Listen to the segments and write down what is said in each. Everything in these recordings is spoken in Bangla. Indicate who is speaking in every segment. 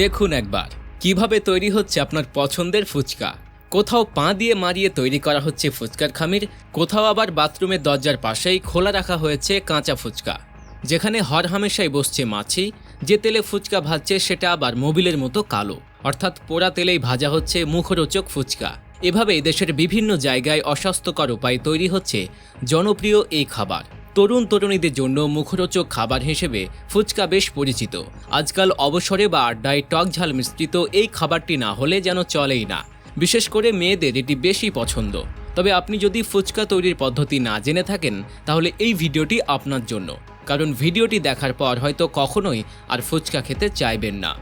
Speaker 1: দেখুন একবার, কীভাবে তৈরি হচ্ছে আপনার পছন্দের ফুচকা। কোথাও পা দিয়ে মারিয়ে তৈরি করা হচ্ছে ফুচকার খামির, কোথাও আবার বাথরুমের দরজার পাশেই খোলা রাখা হয়েছে কাঁচা ফুচকা। যেখানে হর হামেশাই বসছে মাছি, যে তেলে ফুচকা ভাজছে সেটা আবার মোবিলের মতো কালো। অর্থাৎ পোড়া তেলেই ভাজা হচ্ছে মুখরোচক ফুচকা। এভাবে দেশের বিভিন্ন জায়গায় অস্বাস্থ্যকর উপায় তৈরি হচ্ছে জনপ্রিয় এই খাবার। তরুণ তরুণীদের জন্য মুখরোচক খাবার হিসেবে ফুচকা বেশ পরিচিত। আজকাল অবসরে বা আড্ডায় টক ঝাল মিশ্রিত এই খাবারটি না হলে যেন চলেই না। বিশেষ করে মেয়েদের এটি বেশি পছন্দ। তবে আপনি যদি ফুচকা তৈরির পদ্ধতি না জেনে থাকেন, তাহলে এই ভিডিওটি আপনার জন্য। কারণ ভিডিওটি দেখার পর হয়তো কখনোই আর ফুচকা খেতে চাইবেন না।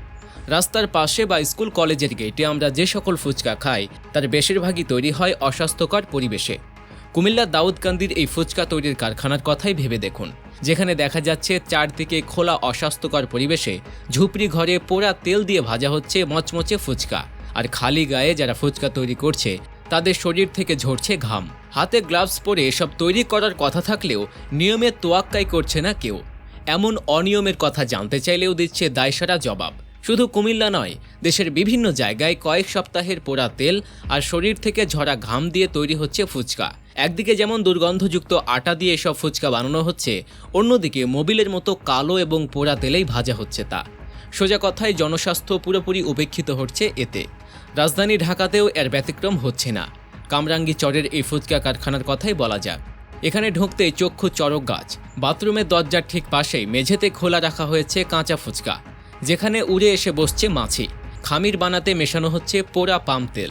Speaker 1: রাস্তার পাশে বা স্কুল কলেজের গেটে আমরা যে সকল ফুচকা খাই, তার বেশিরভাগই তৈরি হয় অস্বাস্থ্যকর পরিবেশে। কুমিল্লার দাউদকান্দির এই ফুচকা তৈরির কারখানার কথাই ভেবে দেখুন, যেখানে দেখা যাচ্ছে চারদিকে খোলা অস্বাস্থ্যকর পরিবেশে ঝুপড়ি ঘরে পোড়া তেল দিয়ে ভাজা হচ্ছে মচমচে ফুচকা। আর খালি গায়ে যারা ফুচকা তৈরি করছে, তাদের শরীর থেকে ঝরছে ঘাম। হাতে গ্লাভস পরে এসব তৈরি করার কথা থাকলেও নিয়মের তোয়াক্কাই করছে না কেউ। এমন অনিয়মের কথা জানতে চাইলেও দিচ্ছে দায়সারা জবাব। শুধু কুমিল্লা নয়, দেশের বিভিন্ন জায়গায় কয়েক সপ্তাহের পোড়া তেল আর শরীর থেকে ঝরা ঘাম দিয়ে তৈরি হচ্ছে ফুচকা। একদিকে যেমন দুর্গন্ধযুক্ত আটা দিয়ে এসব ফুচকা বানানো হচ্ছে, অন্যদিকে মোবিলের মতো কালো এবং পোড়া তেলেই ভাজা হচ্ছে তা। সোজা কথায় জনস্বাস্থ্য পুরোপুরি উপেক্ষিত হচ্ছে এতে। রাজধানী ঢাকাতেও এর ব্যতিক্রম হচ্ছে না। কামরাঙ্গি চরের এই ফুচকা কারখানার কথাই বলা যাক। এখানে ঢুকতেই চক্ষু চরক গাছ। বাথরুমের দরজার ঠিক পাশেই মেঝেতে খোলা রাখা হয়েছে কাঁচা ফুচকা। যেখানে উড়ে এসে বসছে মাছি। খামির বানাতে মেশানো হচ্ছে পোড়া পাম তেল।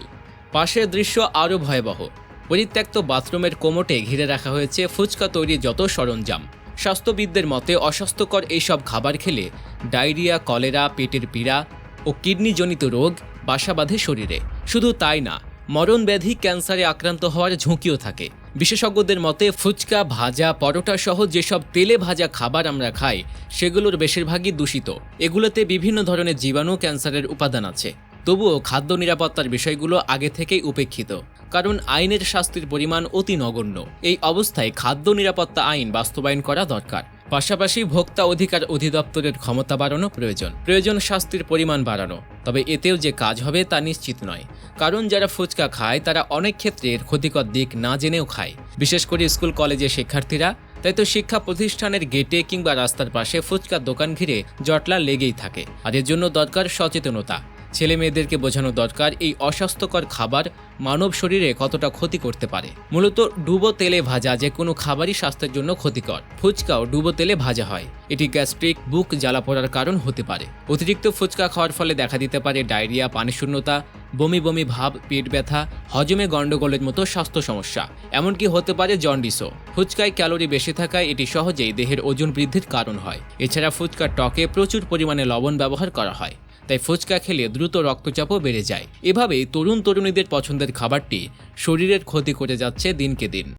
Speaker 1: পাশের দৃশ্য আরও ভয়াবহ। পরিত্যক্ত বাথরুমের কোমটে ঘিরে রাখা হয়েছে ফুচকা তৈরির যত সরঞ্জাম। স্বাস্থ্যবিদদের মতে অস্বাস্থ্যকর এইসব খাবার খেলে ডায়রিয়া, কলেরা, পেটের পীড়া ও কিডনিজনিত রোগ বাসা বাঁধে শরীরে। শুধু তাই না মরণ ব্যাধি ক্যান্সারে আক্রান্ত হওয়ার ঝুঁকিও থাকে। বিশেষজ্ঞদের মতে, ফুচকা, ভাজা, পরোটা সহ যেসব তেলে ভাজা খাবার আমরা খাই, সেগুলোর বেশিরভাগই দূষিত। এগুলোতে বিভিন্ন ধরনের জীবাণু ক্যান্সারের উপাদান আছে। তবুও খাদ্য নিরাপত্তার বিষয়গুলো আগে থেকেই উপেক্ষিত, কারণ আইনের শাস্তির পরিমাণ অতি নগণ্য। এই অবস্থায় খাদ্য নিরাপত্তা আইন বাস্তবায়ন করা দরকার। পাশাপাশি ভোক্তা অধিকার অধিদপ্তরের ক্ষমতা বাড়ানো প্রয়োজন। প্রয়োজন শাস্তির পরিমাণ বাড়ানো। তবে এতেও যে কাজ হবে তা নিশ্চিত নয়। কারণ যারা ফুচকা খায়, তারা অনেক ক্ষেত্রে এর ক্ষতিকর দিক না জেনেও খায়। বিশেষ করে স্কুল কলেজের শিক্ষার্থীরা। তাই তো শিক্ষা প্রতিষ্ঠানের গেটে কিংবা রাস্তার পাশে ফুচকার দোকান ঘিরে জটলা লেগেই থাকে। আর এর জন্য দরকার সচেতনতা। ছেলে মেয়েদেরকে বোঝানো দরকার এই অস্বাস্থ্যকর খাবার মানব শরীরে কতটা ক্ষতি করতে পারে। মূলত ডুবো তেলে ভাজা যে কোনো খাবারই স্বাস্থ্যের জন্য ক্ষতিকর। ফুচকাও ডুবো তেলে ভাজা হয়। এটি গ্যাস্ট্রিক বুক জ্বালা পড়ার কারণ হতে পারে। অতিরিক্ত ফুচকা খাওয়ার ফলে দেখা দিতে পারে ডায়রিয়া পানিশূন্যতা বমি বমি ভাব, পেট ব্যথা, হজমে গণ্ডগোলের মতো স্বাস্থ্য সমস্যা। এমনকি হতে পারে জন্ডিসও। ফুচকায় ক্যালোরি বেশি থাকায় এটি সহজেই দেহের ওজন বৃদ্ধির কারণ হয়। এছাড়া ফুচকার টকে প্রচুর পরিমাণে লবণ ব্যবহার করা হয়। তাই ফুচকা খেলে দ্রুত রক্তচাপও বেড়ে যায়। এভাবেই তরুণ তরুণীদের পছন্দের খাবারটি শরীরের ক্ষতি করে যাচ্ছে দিনকে দিন।